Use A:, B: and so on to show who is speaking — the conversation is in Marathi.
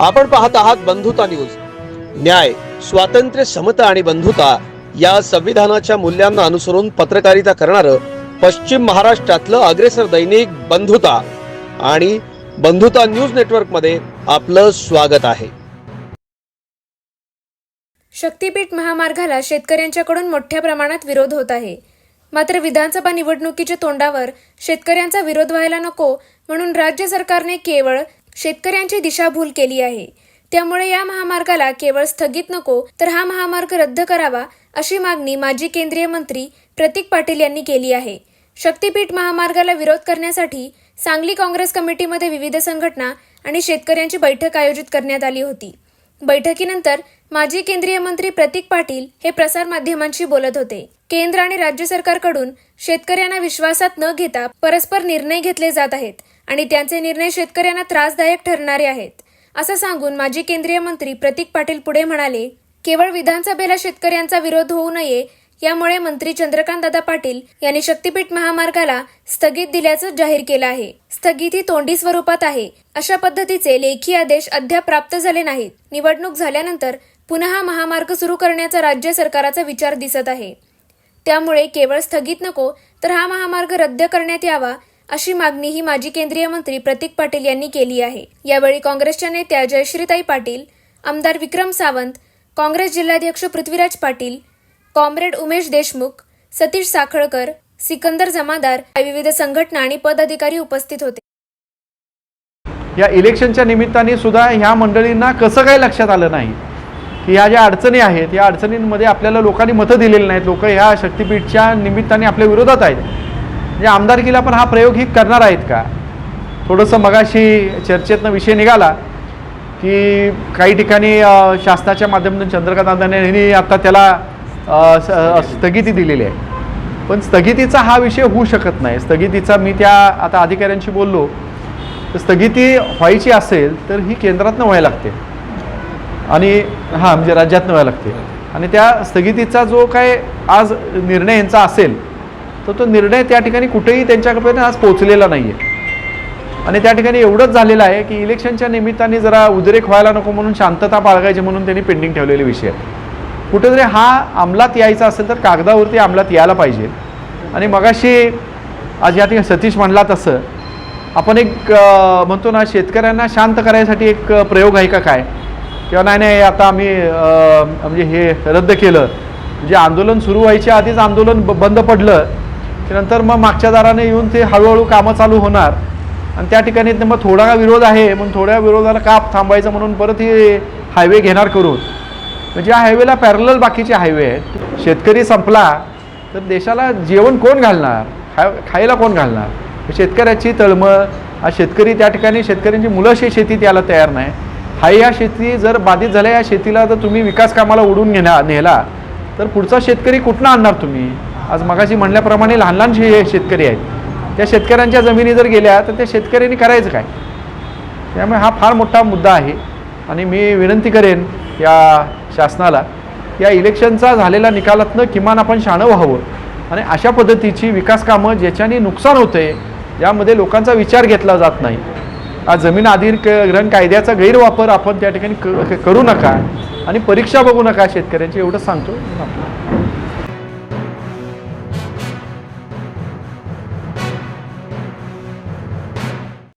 A: आपण पाहत आहात बंधुता न्यूज. न्याय स्वातंत्र्य समता आणि बंधुता या संविधानाच्या मूल्यांना अनुसरून पत्रकारिता करणारं पश्चिम महाराष्ट्रातलं अग्रेसर दैनिक बंधुता आणि बंधुता न्यूज नेटवर्कमध्ये आपलं स्वागत आहे.
B: शक्तीपीठ महामार्गाला शेतकऱ्यांच्याकडून मोठ्या प्रमाणात विरोध होत आहे. मात्र विधानसभा निवडणुकीच्या तोंडावर शेतकऱ्यांचा विरोध व्हायला नको म्हणून राज्य सरकारने केवळ शेतकऱ्यांची दिशाभूल केली आहे. त्यामुळे या महामार्गाला केवळ स्थगित नको तर हा महामार्ग रद्द करावा अशी मागणी माजी केंद्रीय मंत्री प्रतीक पाटील यांनी केली आहे. शक्तीपीठ महामार्गाला विरोध करण्यासाठी सांगली काँग्रेस कमिटीमध्ये विविध संघटना आणि शेतकऱ्यांची बैठक आयोजित करण्यात आली होती. बैठकीनंतर माजी केंद्रीय मंत्री प्रतीक पाटील हे प्रसार माध्यमांशी बोलत होते. केंद्र आणि राज्य सरकारकडून शेतकऱ्यांना विश्वासात न घेता परस्पर निर्णय घेतले जात आहेत. आणि त्यांचे निर्णय शेतकऱ्यांना त्रासदायक ठरणारे आहेत. असं सांगून माजी केंद्रीय मंत्री प्रतीक पाटील पुढे म्हणाले केवळ विधानसभेला शेतकऱ्यांचा विरोध होऊ नये यामुळे मंत्री चंद्रकांत दादा पाटील यांनी शक्तीपीठ महामार्गाला स्थगित दिल्याचं जाहीर केलं आहे. स्थगित ही तोंडी स्वरूपात आहे. अशा पद्धतीचे लेखी आदेश अद्याप प्राप्त झाले नाहीत. निवडणूक झाल्यानंतर पुन्हा हा महामार्ग सुरू करण्याचा राज्य सरकारचा विचार दिसत आहे. त्यामुळे केवळ स्थगित नको तर हा महामार्ग रद्द करण्यात यावा अशी मागणी ही माजी केंद्रीय मंत्री प्रतीक पाटील यांनी केली आहे. यावेळी काँग्रेसच्या नेत्या जयश्रीताई पाटील आमदार विक्रम सावंत काँग्रेस जिल्हाध्यक्ष पृथ्वीराज पाटील कॉम्रेड उमेश देशमुख सतीश साखळकर सिकंदर जमादार विविध संघटना आणि पदाधिकारी उपस्थित होते.
C: या इलेक्शनच्या निमित्ताने सुद्धा ह्या मंडळींना कसं काय लक्षात आलं नाही? की ह्या ज्या अडचणी आहेत या अडचणींमध्ये आपल्याला लोकांनी मतं दिलेली नाहीत. लोक ह्या शक्तीपीठच्या निमित्ताने आपल्या विरोधात आहेत. म्हणजे आमदारकीला पण हा प्रयोग ही करणार आहेत का? थोडंसं मगाशी चर्चेतनं विषय निघाला की काही ठिकाणी शासनाच्या माध्यमातून चंद्रकांत आंदाने यांनी आता त्याला स्थगिती दिलेली आहे. पण स्थगितीचा हा विषय होऊ शकत नाही. स्थगितीचा मी त्या आता अधिकाऱ्यांशी बोललो. तर स्थगिती व्हायची असेल तर ही केंद्रातनं व्हायला लागते. आणि हां म्हणजे राज्यातनं व्हायला लागते. आणि त्या स्थगितीचा जो काय आज निर्णय यांचा असेल तर तो निर्णय त्या ठिकाणी कुठेही त्यांच्याकडे आज पोचलेला नाही आहे आणि त्या ठिकाणी एवढंच झालेलं आहे की इलेक्शनच्या निमित्ताने जरा उद्रेक व्हायला नको म्हणून शांतता बाळगायची म्हणून त्यांनी पेंडिंग ठेवलेले विषय आहेत कुठेतरी हा अंमलात यायचा असेल तर कागदावरती अंमलात यायला पाहिजे. आणि मगाशी आज या ठिकाणी सतीश म्हणला तसं आपण एक म्हणतो ना शेतकऱ्यांना शांत करायसाठी एक प्रयोग आहे का काय? किंवा नाही नाही आता आम्ही म्हणजे हे रद्द केलं. जे आंदोलन सुरू व्हायच्या आधीच आंदोलन ब- बंद पडलं. की नंतर मग मागच्या दाराने येऊन ते हळूहळू कामं चालू होणार. आणि त्या ठिकाणी मग थोडा विरोध आहे म्हणून थोड्या विरोधाला का थांबायचं म्हणून परत हे हायवे घेणार करून. म्हणजे या हायवेला पॅरल बाकीचे हायवे आहेत. शेतकरी संपला तर देशाला जेवण कोण घालणार? खाय खायला कोण घालणार? शेतकऱ्याची तळमळ हा शेतकरी त्या ठिकाणी शेतकऱ्यांची मुलं शे शेती त्याला तयार नाही. हा या शेती जर बाधित झाल्या या शेतीला जर तुम्ही विकास कामाला उडून घेण्या नेला तर पुढचा शेतकरी कुठनं आणणार तुम्ही? आज मगाशी म्हणल्याप्रमाणे लहान लहान शे शेतकरी आहेत. त्या शेतकऱ्यांच्या जमिनी जर गेल्या तर त्या शेतकऱ्यांनी करायचं काय? त्यामुळे हा फार मोठा मुद्दा आहे. आणि मी विनंती करेन या शासनाला या इलेक्शनचा झालेला निकालातनं किमान आपण शाणं व्हावं. आणि अशा पद्धतीची विकास कामं ज्याच्याने नुकसान होते यामध्ये लोकांचा विचार घेतला जात नाही. आज जमीन अधिग्रहण कायद्याचा गैरवापर आपण त्या ठिकाणी क- करू नका आणि परीक्षा बघू नका शेतकऱ्यांची एवढंच सांगतो.